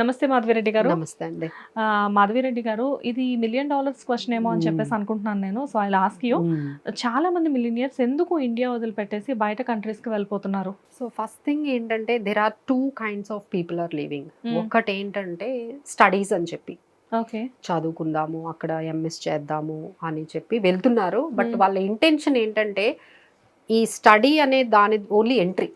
నమస్తే మాధవిరెడ్డి గారు. నమస్తే అండి. మాధవిరెడ్డి గారు ఇది మిలియన్ డాలర్స్ క్వశ్చన్ ఏమో అని. చెప్పేసి అనుకుంటున్నాను నేను. సో ఐ లాస్క్ యూ చాలా మంది మిలినియర్స్ ఎందుకు ఇండియా వదిలిపెట్టేసి బయట కంట్రీస్కి వెళ్ళిపోతున్నారు? సో ఫస్ట్ థింగ్ ఏంటంటే there are two kinds of people are living. ఒకటి ఏంటంటే స్టడీస్ అని చెప్పి. ఓకే చదువుకుందాము అక్కడ ఎంఎస్ చేద్దాము అని చెప్పి వెళ్తున్నారు. బట్. వాళ్ళ ఇంటెన్షన్ ఏంటంటే ఈ స్టడీ అనే దాని ఓన్లీ ఎంట్రీ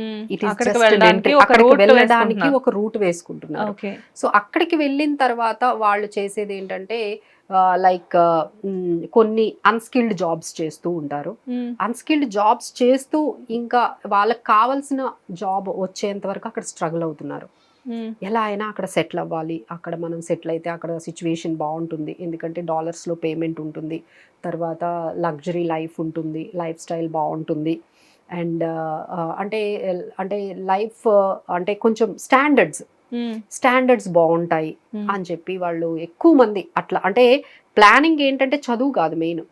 ఇట్ ఈస్ ఒక అక్కడికి వెళ్ళడానికి. ఒక రూట్ వేసుకుంటున్నారు. సో అక్కడికి వెళ్ళిన తర్వాత వాళ్ళు చేసేది ఏంటంటే లైక్ కొన్ని అన్స్కిల్డ్ జాబ్స్ చేస్తూ ఉంటారు. Hmm. అన్స్కిల్డ్ జాబ్స్ చేస్తూ ఇంకా వాళ్ళకి కావాల్సిన జాబ్ వచ్చేంత వరకు అక్కడ స్ట్రగుల్ అవుతున్నారు. Hmm. ఎలా అయినా అక్కడ సెటిల్ అవ్వాలి. అక్కడ మనం సెటిల్ అయితే అక్కడ సిచ్యువేషన్ బాగుంటుంది. ఎందుకంటే డాలర్స్లో పేమెంట్ ఉంటుంది. తర్వాత లగ్జరీ లైఫ్ ఉంటుంది. లైఫ్ స్టైల్ బాగుంటుంది. అండ్ అంటే అంటే లైఫ్ అంటే కొంచెం స్టాండర్డ్స్. స్టాండర్డ్స్ బాగుంటాయి. అని చెప్పి వాళ్ళు ఎక్కువ మంది అట్లా అంటే ప్లానింగ్ ఏంటంటే చదువు కాదు మెయిన్.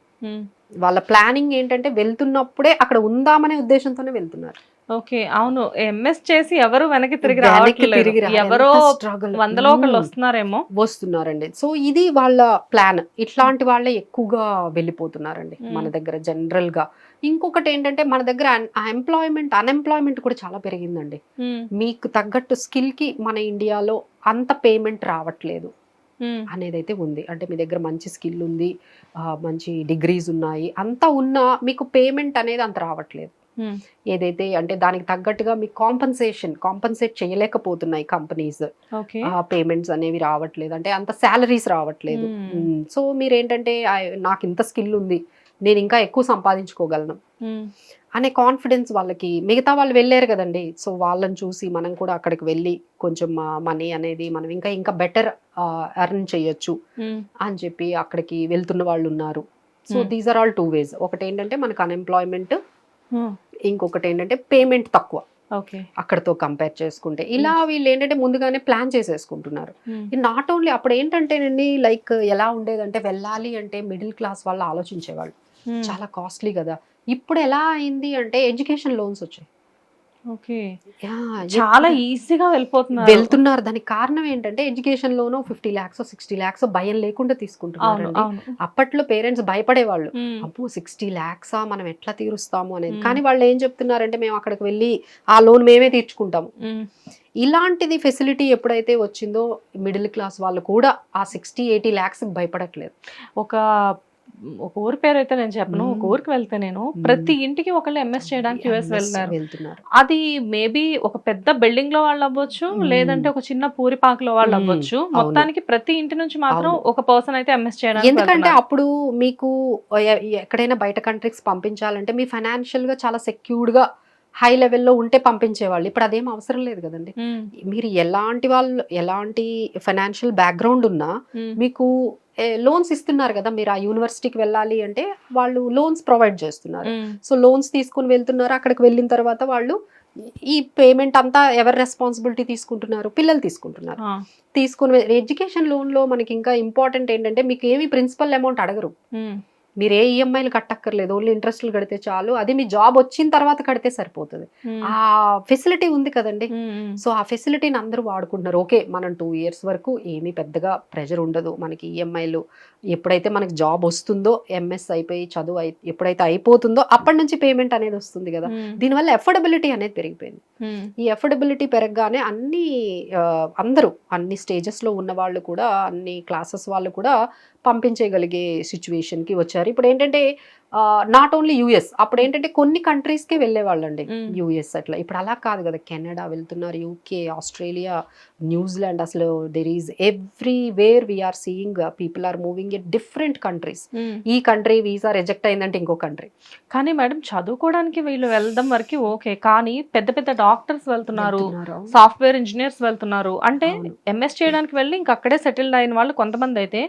వాళ్ళ ప్లానింగ్ ఏంటంటే వెళ్తున్నప్పుడే అక్కడ ఉందామనే ఉద్దేశంతోనే వెళ్తున్నారు ఓకే అవును ఎంఎస్ చేసి ఎవరు వెనక్కి తిరిగి రావట్లేదు. ఎవరో. వందలో ఒకళ్ళు. వస్తున్నారేమో వస్తున్నారండి సో ఇది వాళ్ళ ప్లాన్ ఇట్లాంటి వాళ్ళే ఎక్కువగా వెళ్ళిపోతున్నారండి. మన దగ్గర జనరల్గా ఇంకొకటి ఏంటంటే మన దగ్గర ఎంప్లాయ్మెంట్ అన్ఎంప్లాయ్మెంట్ కూడా చాలా పెరిగిందండి. మీకు తగ్గట్టు స్కిల్కి మన ఇండియాలో అంత పేమెంట్ రావట్లేదు. అనేది అయితే ఉంది అంటే మీ దగ్గర మంచి స్కిల్ ఉంది మంచి డిగ్రీస్ ఉన్నాయి అంత ఉన్నా మీకు పేమెంట్ అనేది అంత రావట్లేదు. ఏదైతే అంటే దానికి తగ్గట్టుగా మీకు కాంపన్సేషన్ కాంపన్సేట్ చేయలేకపోతున్నాయి కంపెనీస్ పేమెంట్స్ అనేవి రావట్లేదు అంటే అంత శాలరీస్ రావట్లేదు. సో మీరు ఏంటంటే నాకు ఇంత స్కిల్ ఉంది నేను ఇంకా ఎక్కువ సంపాదించుకోగలను. అనే కాన్ఫిడెన్స్ వాళ్ళకి మిగతా వాళ్ళు వెళ్ళారు కదండి సో వాళ్ళని చూసి మనం కూడా అక్కడికి వెళ్ళి కొంచెం మనీ అనేది మనం ఇంకా ఇంకా బెటర్ ఎర్న్ చేయొచ్చు. అని చెప్పి అక్కడికి వెళ్తున్న వాళ్ళు ఉన్నారు so. These are all two ways ఒకటి ఏంటంటే మనకు అన్ఎంప్లాయ్మెంట్. ఇంకొకటి ఏంటంటే పేమెంట్ తక్కువ. ఓకే అక్కడతో కంపేర్ చేసుకుంటే. ఇలా వీళ్ళు ఏంటంటే ముందుగానే ప్లాన్ చేసేసుకుంటున్నారు. Hmm. నాట్ ఓన్లీ అప్పుడు ఏంటంటేనండి లైక్ ఎలా ఉండేదంటే వెళ్ళాలి అంటే మిడిల్ క్లాస్ వాళ్ళు ఆలోచించేవాళ్ళు. Hmm. చాలా కాస్ట్లీ కదా. ఇప్పుడు ఎలా అయింది అంటే ఎడ్యుకేషన్ లోన్స్ వచ్చాయి. చాలా ఈజీగా వెళ్ళిపోతున్నారు. వెళ్తున్నారు. దానికి కారణం ఏంటంటే education loan fifty lakhs sixty lakhs భయం లేకుండా తీసుకుంటున్నారు అప్పట్లో పేరెంట్స్ భయపడేవాళ్ళు. అప్పు సిక్స్టీ ల్యాక్సా మనం ఎట్లా తీరుస్తాము అనేది. కానీ వాళ్ళు ఏం చెప్తున్నారంటే మేము అక్కడికి వెళ్ళి ఆ లోన్ మేమే తీర్చుకుంటాము. ఇలాంటిది ఫెసిలిటీ ఎప్పుడైతే వచ్చిందో మిడిల్ క్లాస్ వాళ్ళు కూడా ఆ సిక్స్టీ ఎయిటీ ల్యాక్స్ భయపడట్లేదు. ఒక ఒక ఊరి పేరు అయితే నేను చెప్పను ఒక. ఊరికి వెళ్తే నేను ప్రతి ఇంటికి ఒకళ్ళు ఎంఎస్ చేయడానికి యుఎస్ వెళ్తున్నారు అది మేబీ ఒక పెద్ద బిల్డింగ్లో వాళ్ళు అవ్వచ్చు. లేదంటే ఒక చిన్న పూరిపాకలో వాళ్ళు మ్మ్. అవ్వచ్చు అవును. మొత్తానికి ప్రతి ఇంటి నుంచి మాత్రం. ఒక పర్సన్ అయితే ఎంఎస్ చేయడానికి ఎందుకంటే. అప్పుడు మీకు ఎక్కడైనా బయట కంట్రీస్ పంపించాలంటే మీ ఫైనాన్షియల్గా చాలా సెక్యూర్డ్గా హై లెవెల్లో ఉంటే పంపించేవాళ్ళు ఇప్పుడు అదేం అవసరం లేదు కదండి. మీరు ఎలాంటి వాళ్ళు ఎలాంటి ఫైనాన్షియల్ బ్యాక్గ్రౌండ్ ఉన్నా. మీకు లోన్స్ ఇస్తున్నారు కదా మీరు ఆ యూనివర్సిటీకి వెళ్ళాలి అంటే వాళ్ళు లోన్స్ ప్రొవైడ్ చేస్తున్నారు. సో లోన్స్ తీసుకుని వెళ్తున్నారు అక్కడికి వెళ్ళిన తర్వాత వాళ్ళు ఈ పేమెంట్ అంతా ఎవరు రెస్పాన్సిబిలిటీ తీసుకుంటున్నారు పిల్లలు తీసుకుంటున్నారు. తీసుకుని ఎడ్యుకేషన్ లోన్లో మనకి ఇంకా ఇంపార్టెంట్ ఏంటంటే మీకు ఏమి ప్రిన్సిపల్ అమౌంట్ అడగరు. మీరు ఏ ఈఎంఐలు కట్టక్కర్లేదు ఓన్లీ ఇంట్రెస్ట్లు కడితే చాలు. అది మీ జాబ్ వచ్చిన తర్వాత కడితే సరిపోతుంది. ఆ ఫెసిలిటీ ఉంది కదండి. సో ఆ ఫెసిలిటీని అందరూ వాడుకుంటున్నారు. ఓకే మనం టూ ఇయర్స్ వరకు ఏమీ పెద్దగా ప్రెషర్ ఉండదు. మనకి ఈఎంఐలు ఎప్పుడైతే మనకి జాబ్ వస్తుందో ఎంఎస్ అయిపోయి చదువు అయి ఎప్పుడైతే అయిపోతుందో అప్పటి నుంచి పేమెంట్ అనేది వస్తుంది కదా మ్మ్. దీనివల్ల ఎఫోర్డబిలిటీ అనేది పెరిగిపోయింది మ్మ్. ఈ ఎఫోర్డబిలిటీ పెరగగానే అన్ని అందరూ అన్ని స్టేజెస్లో ఉన్న వాళ్ళు కూడా అన్ని క్లాసెస్ వాళ్ళు కూడా పంపించగలిగే సిచ్యువేషన్కి వచ్చారు ఇప్పుడు ఏంటంటే నాట్ ఓన్లీ యూఎస్ అప్పుడు ఏంటంటే కొన్ని కంట్రీస్కే వెళ్ళేవాళ్ళండి. యూఎస్ అట్లా ఇప్పుడు అలా కాదు కదా కెనడా వెళ్తున్నారు యూకే ఆస్ట్రేలియా న్యూజిలాండ్ అసలు there is everywhere we are seeing people are moving a different countries. ఈ కంట్రీ వీసా రిజెక్ట్ అయిందంటే ఇంకో కంట్రీ కానీ మేడం చదువుకోవడానికి వీళ్ళు వెళ్దాం వరకు ఓకే కానీ పెద్ద పెద్ద డాక్టర్స్ వెళ్తున్నారు సాఫ్ట్వేర్ ఇంజనీర్స్ వెళ్తున్నారు అంటే. ఎంఎస్ చేయడానికి వెళ్ళి ఇంక అక్కడే సెటిల్డ్ అయిన వాళ్ళు కొంతమంది అయితే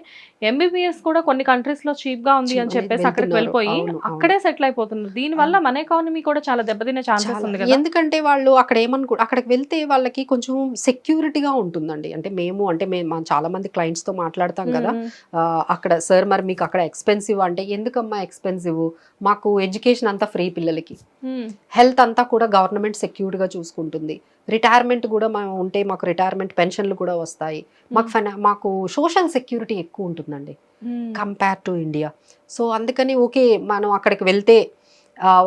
ఎంబీబీఎస్ కూడా కొన్ని కంట్రీస్లో చీప్గా ఉంది అని చెప్పేసి అక్కడికి. వెళ్ళిపోయి అవును. అక్కడే సెటిల్ అయిపోతున్నారు. దీని వల్ల మన ఎకానమీ కూడా చాలా దెబ్బతినే ఛాన్సెస్. ఉంది కదా? ఎందుకంటే వాళ్ళు అక్కడ ఏమనుకో అక్కడికి వెళ్తే వాళ్ళకి కొంచెం సెక్యూరిటీగా ఉంటుందండి. అంటే మేము అంటే మేము చాలా మంది clients తో మాట్లాడతాం కదా. మ్మ్. అక్కడ సార్ మరి మీకు అక్కడ ఎక్స్పెన్సివ్ అంటే ఎందుకమ్మా ఎక్స్పెన్సివ్ మాకు ఎడ్యుకేషన్ అంతా ఫ్రీ పిల్లలకి. మ్మ్. హెల్త్ అంతా కూడా గవర్నమెంట్ సెక్యూర్డ్గా చూసుకుంటుంది. రిటైర్మెంట్ కూడా మనం ఉంటే మాకు రిటైర్మెంట్ పెన్షన్లు కూడా వస్తాయి. మాకు ఫైనా మాకు సోషల్ సెక్యూరిటీ ఎక్కువ ఉంటుందండి. మ్మ్. కంపేర్ టు ఇండియా సో అందుకని ఓకే మనం అక్కడికి వెళ్తే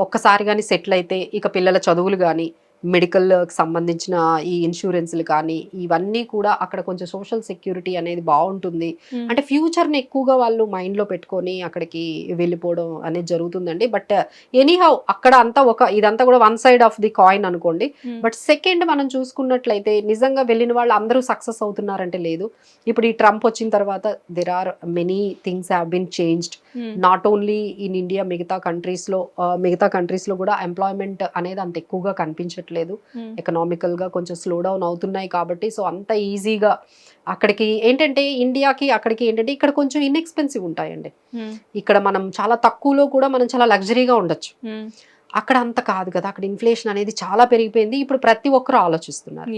ఒక్కసారి కానీ సెటిల్ అయితే ఇక పిల్లల చదువులు కానీ మెడికల్కి సంబంధించిన ఈ ఇన్సూరెన్స్లు కానీ ఇవన్నీ కూడా అక్కడ కొంచెం సోషల్ సెక్యూరిటీ అనేది బాగుంటుంది. అంటే ఫ్యూచర్ని ఎక్కువగా వాళ్ళు మైండ్లో పెట్టుకొని అక్కడికి వెళ్ళిపోవడం అనేది జరుగుతుందండి బట్ ఎనీహౌ అక్కడ అంతా ఒక ఇదంతా కూడా one side of the coin అనుకోండి. బట్ సెకండ్ మనం చూసుకున్నట్లయితే నిజంగా వెళ్ళిన వాళ్ళు అందరూ సక్సెస్ అవుతున్నారంటే లేదు ఇప్పుడు ఈ ట్రంప్ వచ్చిన తర్వాత there are many things have been changed. Not only in India మిగతా కంట్రీస్లో మిగతా కంట్రీస్లో కూడా ఎంప్లాయ్మెంట్ అనేది అంత ఎక్కువగా కనిపించట్లేదు మ్మ్. ఎకనామికల్గా కొంచెం స్లో డౌన్ అవుతున్నాయి కాబట్టి సో అంత ఈజీగా అక్కడికి ఏంటంటే ఇండియాకి అక్కడికి ఏంటంటే ఇక్కడ కొంచెం ఇన్ఎక్స్పెన్సివ్ ఉంటాయండి మ్మ్. ఇక్కడ మనం చాలా తక్కువలో కూడా మనం చాలా లగ్జరీగా ఉండొచ్చు మ్మ్. అక్కడ అంత కాదు కదా అక్కడ ఇన్ఫ్లేషన్ అనేది చాలా పెరిగిపోయింది ఇప్పుడు ప్రతి ఒక్కరు ఆలోచిస్తున్నారు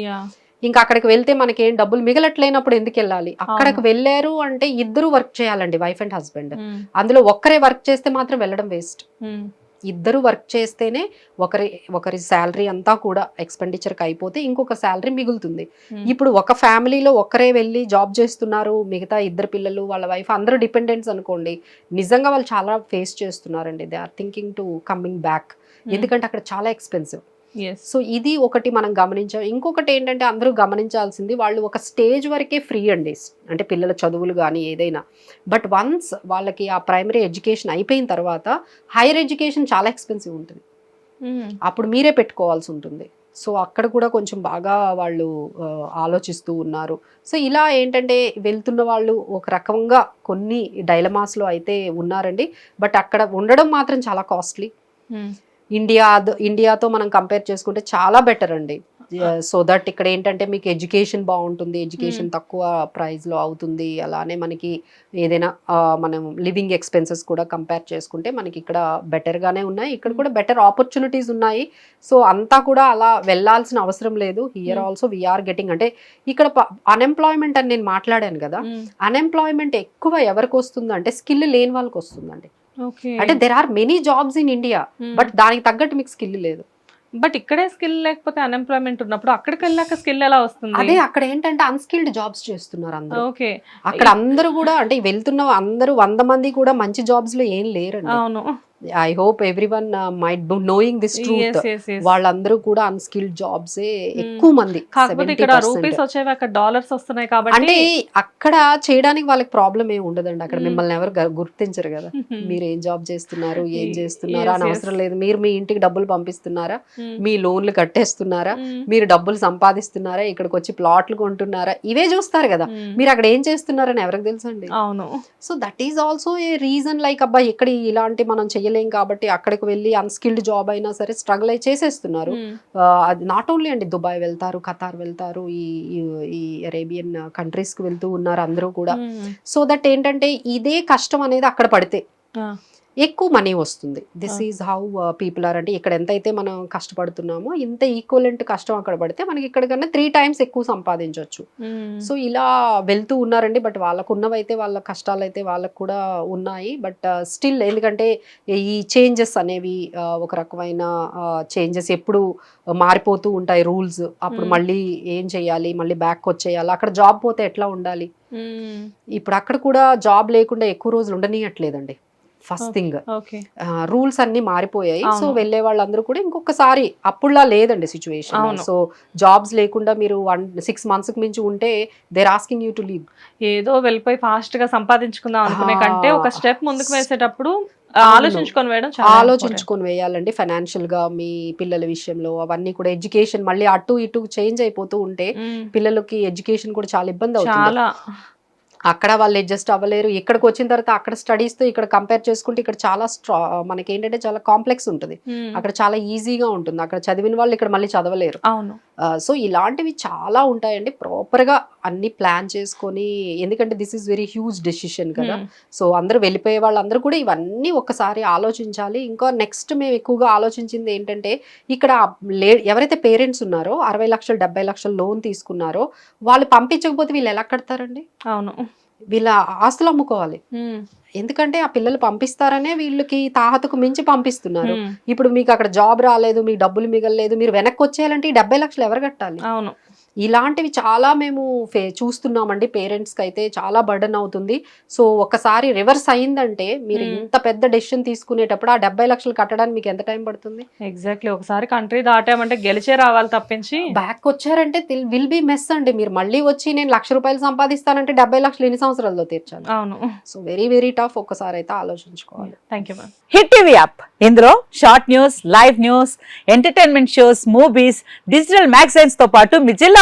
ఇంకా అక్కడికి వెళ్తే మనకి ఏం డబ్బులు మిగలట్లేనప్పుడు ఎందుకు వెళ్ళాలి అక్కడికి. వెళ్ళారు అంటే ఇద్దరు వర్క్ చేయాలండి వైఫ్ అండ్ హస్బెండ్. అందులో ఒక్కరే వర్క్ చేస్తే మాత్రం వెళ్ళడం వేస్ట్. ఇద్దరు వర్క్ చేస్తేనే ఒకరి ఒకరి శాలరీ అంతా కూడా ఎక్స్పెండిచర్కి అయిపోతే ఇంకొక శాలరీ మిగులుతుంది మ్మ్. ఇప్పుడు ఒక ఫ్యామిలీలో ఒక్కరే వెళ్ళి జాబ్ చేస్తున్నారు మిగతా ఇద్దరు పిల్లలు వాళ్ళ వైఫ్ అందరూ డిపెండెంట్స్ అనుకోండి నిజంగా వాళ్ళు చాలా ఫేస్ చేస్తున్నారండి they are thinking to coming back ఎందుకంటే అక్కడ చాలా ఎక్స్పెన్సివ్. సో ఇది ఒకటి మనం గమనించాం. ఇంకొకటి ఏంటంటే అందరూ గమనించాల్సింది వాళ్ళు ఒక స్టేజ్ వరకే ఫ్రీ అండి. అంటే పిల్లల చదువులు కానీ ఏదైనా. బట్ వన్స్ వాళ్ళకి ఆ ప్రైమరీ ఎడ్యుకేషన్ అయిపోయిన తర్వాత హైయర్ ఎడ్యుకేషన్ చాలా ఎక్స్పెన్సివ్ ఉంటుంది. మ్మ్. అప్పుడు మీరే పెట్టుకోవాల్సి ఉంటుంది. సో అక్కడ కూడా కొంచెం బాగా వాళ్ళు ఆలోచిస్తూ ఉన్నారు. సో ఇలా ఏంటంటే వెళ్తున్న వాళ్ళు ఒక రకంగా కొన్ని డైలమాస్లో అయితే ఉన్నారండి. బట్ అక్కడ ఉండడం మాత్రం చాలా కాస్ట్లీ. మ్మ్. ఇండియా ఇండియాతో మనం కంపేర్ చేసుకుంటే చాలా బెటర్ అండి. సో దట్ ఇక్కడ ఏంటంటే మీకు ఎడ్యుకేషన్ బాగుంటుంది ఎడ్యుకేషన్ తక్కువ price లో అవుతుంది. అలానే మనకి ఏదైనా మనం లివింగ్ ఎక్స్పెన్సెస్ కూడా కంపేర్ చేసుకుంటే మనకి ఇక్కడ better గానే ఉన్నాయి. ఇక్కడ కూడా బెటర్ ఆపర్చునిటీస్ ఉన్నాయి. సో అంతా కూడా అలా వెళ్ళాల్సిన అవసరం లేదు. Here Hmm. Also we are getting అంటే ఇక్కడ అన్ఎంప్లాయ్మెంట్ అని నేను మాట్లాడాను కదా. అన్ఎంప్లాయ్మెంట్ ఎక్కువ ఎవరికి వస్తుంది అంటే స్కిల్ లేని వాళ్ళకి వస్తుందండి. అంటే there are many jobs in India. But దానికి తగ్గట్టు మీకు స్కిల్ లేదు. బట్ ఇక్కడే స్కిల్ లేకపోతే అన్ఎంప్లాయ్మెంట్ ఉన్నప్పుడు అక్కడికి వెళ్ళాక స్కిల్ ఎలా వస్తుంది? అదే అక్కడ ఏంటంటే అన్స్కిల్డ్ జాబ్స్ చేస్తున్నారు అందరూ. ఓకే. అక్కడ అందరూ కూడా అంటే వెళ్తున్న అందరూ వంద మంది కూడా మంచి జాబ్స్లో ఏం లేరండి. అవును. I hope every one might knowing this truth. వాళ్ళందరూ కూడా అన్స్కిల్డ్ జాబ్స్ ఎక్కువ మంది కాకపోతే 70%. ఇక్కడ రూపీస్ వచ్చేవి అక్కడ డాలర్స్ వస్తున్నాయి కాబట్టి అంటే అక్కడ చేయడానికి వాళ్ళకి ప్రాబ్లం ఏమి ఉండదండి అక్కడ Hmm. మిమ్మల్ని ఎవరు గుర్తించరు కదా మీరు ఏం జాబ్ చేస్తున్నారు ఏం చేస్తున్నారా అని. అవసరం లేదు మీరు మీ ఇంటికి డబ్బులు పంపిస్తున్నారా మ్మ్. మీ లోన్లు కట్టేస్తున్నారా. మీరు డబ్బులు సంపాదిస్తున్నారా ఇక్కడికి వచ్చి ప్లాట్లు కొంటున్నారా ఇవే చూస్తారు కదా. మీరు అక్కడ ఏం చేస్తున్నారని ఎవరికి తెలుసండి అవును so that is also a reason like అబ్బా ఇక్కడ ఇలాంటి మనం చేయలేం కాబట్టి అక్కడికి వెళ్ళి అన్స్కిల్డ్ జాబ్ అయినా సరే స్ట్రగుల్ అయి చేసేస్తున్నారు. ఆ, అది నాట్ ఓన్లీ అండి దుబాయ్ వెళ్తారు ఖతార్ వెళ్తారు ఈ ఈ- అరేబియన్ కంట్రీస్కి వెళ్తూ ఉన్నారు అందరూ కూడా. సో దట్ ఏంటంటే ఇదే కష్టం అనేది అక్కడ పడితే. ఎక్కువ మనీ వస్తుంది. This. Is how people are అంటే ఇక్కడ ఎంతైతే మనం కష్టపడుతున్నామో ఇంత ఈక్వలెంట్ కష్టం అక్కడ పడితే మనకి ఇక్కడ కన్నా త్రీ టైమ్స్ ఎక్కువ సంపాదించవచ్చు. సో ఇలా వెళ్తూ ఉన్నారండి. బట్ వాళ్ళకు ఉన్నవైతే వాళ్ళ కష్టాలు అయితే వాళ్ళకు కూడా ఉన్నాయి. బట్ స్టిల్ ఎందుకంటే ఈ చేంజెస్ అనేవి ఆ, ఒక రకమైన చేంజెస్ ఎప్పుడు మారిపోతూ ఉంటాయి. రూల్స్ అప్పుడు. మళ్ళీ ఏం చేయాలి? మళ్ళీ బ్యాక్ వచ్చేయాలి? అక్కడ జాబ్ పోతే ఎట్లా ఉండాలి. ఇప్పుడు అక్కడ కూడా జాబ్ లేకుండా ఎక్కువ రోజులు ఉండనియట్లేదండి. ఫస్ట్. థింగ్ ఓకే రూల్స్ అన్ని మారిపోయాయి సో. వెళ్ళే వాళ్ళందరూ కూడా ఇంకొకసారి అప్పుడులా లేదండి సిచ్యువేషన్. సో జాబ్స్ లేకుండా మీరు వన్ సిక్స్ మంత్స్కి మించి ఉంటే they're asking you to leave ఏదో వెళ్ళిపోయి ఫాస్ట్గా సంపాదించుకుందాం అనుకునే. కంటే ఒక స్టెప్ ముందుకు వేసేటప్పుడు. ఆలోచించుకొని వేయడం ఆలోచించుకొని వేయాలండి ఫైనాన్షియల్గా మీ పిల్లల విషయంలో అవన్నీ కూడా ఎడ్యుకేషన్ మళ్ళీ అటు ఇటు చేంజ్ అయిపోతూ ఉంటే. పిల్లలకి ఎడ్యుకేషన్ కూడా చాలా ఇబ్బంది అవుతుంది అక్కడ వాళ్ళు అడ్జస్ట్ అవ్వలేరు. ఇక్కడికి వచ్చిన తర్వాత అక్కడ స్టడీస్తో ఇక్కడ కంపేర్ చేసుకుంటే ఇక్కడ చాలా స్ట్రా మనకి ఏంటంటే చాలా కాంప్లెక్స్ ఉంటుంది. అక్కడ చాలా ఈజీగా ఉంటుంది. అక్కడ చదివిన వాళ్ళు ఇక్కడ మళ్ళీ చదవలేరు. అవును. సో ఇలాంటివి చాలా ఉంటాయండి. ప్రాపర్గా అన్ని ప్లాన్ చేసుకొని ఎందుకంటే this is very huge decision కదా. Hmm. సో అందరూ వెళ్ళిపోయే వాళ్ళందరూ కూడా ఇవన్నీ ఒక్కసారి ఆలోచించాలి. ఇంకా నెక్స్ట్ మేము ఎక్కువగా ఆలోచించింది ఏంటంటే ఇక్కడ లే ఎవరైతే పేరెంట్స్ ఉన్నారో అరవై లక్షలు డెబ్బై లక్షలు లోన్ తీసుకున్నారో వాళ్ళు పంపించకపోతే వీళ్ళు ఎలా కడతారండి? అవును. వీళ్ళ ఆస్తులు అమ్ముకోవాలి. ఉమ్, ఎందుకంటే ఆ పిల్లలు పంపిస్తారనే వీళ్ళకి తాహతకు మించి పంపిస్తున్నారు. ఉమ్, ఇప్పుడు మీకు అక్కడ జాబ్ రాలేదు మీకు డబ్బులు మిగలలేదు మీరు వెనక్కి వచ్చేయాలంటే ఈ డెబ్బై లక్షలు ఎవరు కట్టాలి? అవును. ఇలాంటివి చాలా మేము ఫే చూస్తున్నామండి. పేరెంట్స్కి అయితే చాలా బర్డన్ అవుతుంది. సో ఒకసారి రివర్స్ అయిందంటే మీరు. ఇంత పెద్ద డెసిషన్ తీసుకునేటప్పుడు ఆ డెబ్బై లక్షలు కట్టడానికి మీకు ఎంత టైం పడుతుంది? ఎగ్జాక్ట్లీ. ఒకసారి కంట్రీ దాటామంటే గెలిచే రావాలి తప్పించి. బ్యాక్ వచ్చారంటే విల్ బి మెస్ అండి. మీరు మళ్ళీ వచ్చి నేను లక్ష రూపాయలు సంపాదిస్తానంటే డెబ్బై లక్షలు ఎన్ని సంవత్సరాల్లో తీర్చాలి? అవును. So very very tough. ఒక్కసారి అయితే ఆలోచించుకోవాలి. Thank you ma'am. Hit TV app. ఇందులో short news live news entertainment shows movies digital మ్యాగజైన్స్తో పాటు మీ జిల్లా